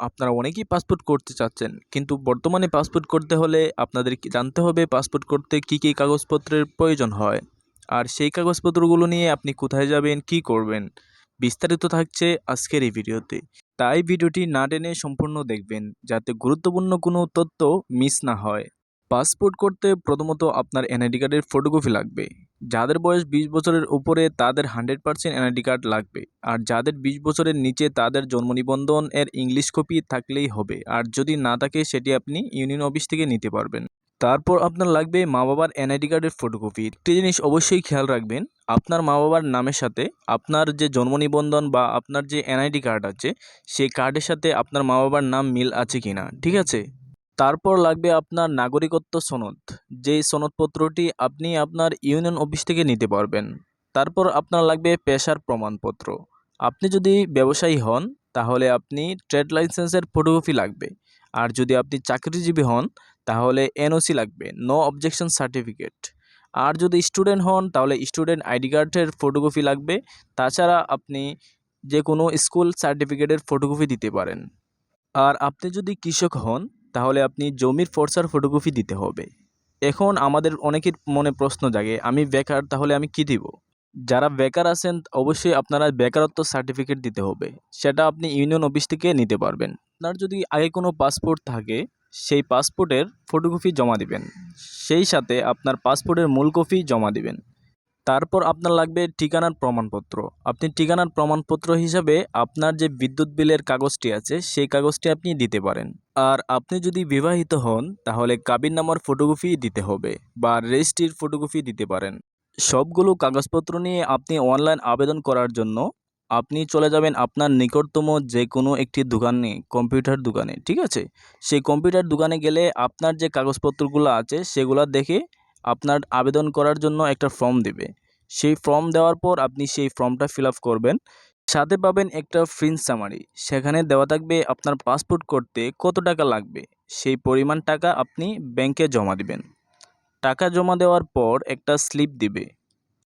আপনারা অনেকেই পাসপোর্ট করতে চাচ্ছেন, কিন্তু বর্তমানে পাসপোর্ট করতে হলে আপনাদের জানতে হবে পাসপোর্ট করতে কী কী কাগজপত্রের প্রয়োজন হয়? আর সেই কাগজপত্রগুলো নিয়ে আপনি কোথায় যাবেন, কি করবেন, বিস্তারিত থাকছে আজকের এই ভিডিওতে। তাই ভিডিওটি না টেনে সম্পূর্ণ দেখবেন, যাতে গুরুত্বপূর্ণ কোনো তথ্য মিস না হয়। পাসপোর্ট করতে প্রথমত আপনার এনআইডি কার্ডের ফটোকপি লাগবে। যাদের বয়স বিশ বছরের উপরে তাদের হান্ড্রেড পার্সেন্ট এনআইডি কার্ড লাগবে। আর যাদের বিশ বছরের নিচে তাদের জন্ম নিবন্ধন এর ইংলিশ কপি থাকলেই হবে। আর যদি না থাকে, সেটি আপনি ইউনিয়ন অফিস থেকে নিতে পারবেন। তারপর আপনার লাগবে মা বাবার এনআইডি কার্ডের ফটোকপি। একটি জিনিস অবশ্যই খেয়াল রাখবেন, আপনার মা বাবার নামের সাথে আপনার যে জন্ম নিবন্ধন বা আপনার যে এনআইডি কার্ড আছে সেই কার্ডের সাথে আপনার মা বাবার নাম মিল আছে কিনা, ঠিক আছে? তারপর লাগবে আপনার নাগরিকত্ব সনদ। যেই সনদপত্রটি আপনি আপনার ইউনিয়ন অফিস থেকে নিতে পারবেন। তারপর আপনার লাগবে পেশার প্রমাণপত্র। আপনি যদি ব্যবসায়ী হন, তাহলে আপনি ট্রেড লাইসেন্সের ফটোকপি লাগবে। আর যদি আপনি চাকরিজীবী হন, তাহলে এনওসি লাগবে, নো অবজেকশন সার্টিফিকেট। আর যদি স্টুডেন্ট হন, তাহলে স্টুডেন্ট আইডি কার্ডের ফটোকপি লাগবে। তাছাড়া আপনি যে কোনো স্কুল সার্টিফিকেটের ফটোকপি দিতে পারেন। আর আপনি যদি কৃষক হন তাহলে আপনি জমির ফর্সার ফটোকপি দিতে হবে। এখন আমাদের অনেকের মনে প্রশ্ন জাগে, আমি বেকার তাহলে আমি কি দিব? যারা বেকার আছেন, অবশ্যই আপনারা বেকারত্ব সার্টিফিকেট দিতে হবে। সেটা আপনি ইউনিয়ন অফিস থেকে নিতে পারবেন। আপনার যদি আগে কোনো পাসপোর্ট থাকে, সেই পাসপোর্টের ফটোকপি জমা দিবেন। সেই সাথে আপনার পাসপোর্টের মূল কপি জমা দিবেন। তারপর আপনার লাগবে ঠিকানার প্রমাণপত্র। আপনি ঠিকানার প্রমাণপত্র হিসাবে আপনার যে বিদ্যুৎ বিলের কাগজটি আছে, সেই কাগজটি আপনি দিতে পারেন। আর আপনি যদি বিবাহিত হন, তাহলে কাবির নামার ফটোকপি দিতে হবে বা রেজিস্ট্রির ফটোকপি দিতে পারেন। সবগুলো কাগজপত্র নিয়ে আপনি অনলাইন আবেদন করার জন্য আপনি চলে যাবেন আপনার নিকটতম যে কোনো একটি দোকানে, কম্পিউটার দোকানে, ঠিক আছে? সেই কম্পিউটার দোকানে গেলে আপনার যে কাগজপত্রগুলো আছে, সেগুলো দেখে আপনার আবেদন করার জন্য একটা ফর্ম দেবে। সেই ফর্ম দেওয়ার পর আপনি সেই ফর্মটা ফিল করবেন। সাথে পাবেন একটা ফ্রিন্স সামারি সেখানে দেওয়া থাকবে আপনার পাসপোর্ট করতে কত টাকা লাগবে। সেই পরিমাণ টাকা আপনি ব্যাংকে জমা দিবেন। টাকা জমা দেওয়ার পর একটা স্লিপ দিবে।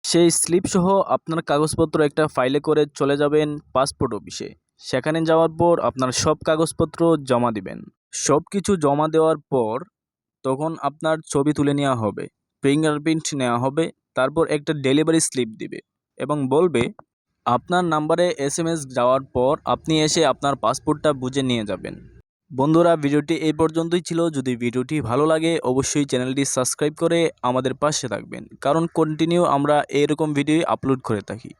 সেই স্লিপ সহ আপনার কাগজপত্র একটা ফাইলে করে চলে যাবেন পাসপোর্ট অফিসে সেখানে যাওয়ার পর আপনার সব কাগজপত্র জমা দিবেন। সব কিছু জমা দেওয়ার পর তখন আপনার ছবি তুলে নেওয়া হবে। ফিঙ্গারপ্রিন্ট নেওয়া হবে, তারপর একটা ডেলিভারি স্লিপ দিবে এবং বলবে, আপনার নাম্বারে এস এম এস যাওয়ার পর আপনি এসে আপনার পাসপোর্টটা বুঝে নিয়ে যাবেন। বন্ধুরা, ভিডিওটি এই পর্যন্তই ছিল। যদি ভিডিওটি ভালো লাগে, অবশ্যই চ্যানেলটি সাবস্ক্রাইব করে আমাদের পাশে থাকবেন। কারণ কন্টিনিউ আমরা এরকম ভিডিও আপলোড করে থাকি।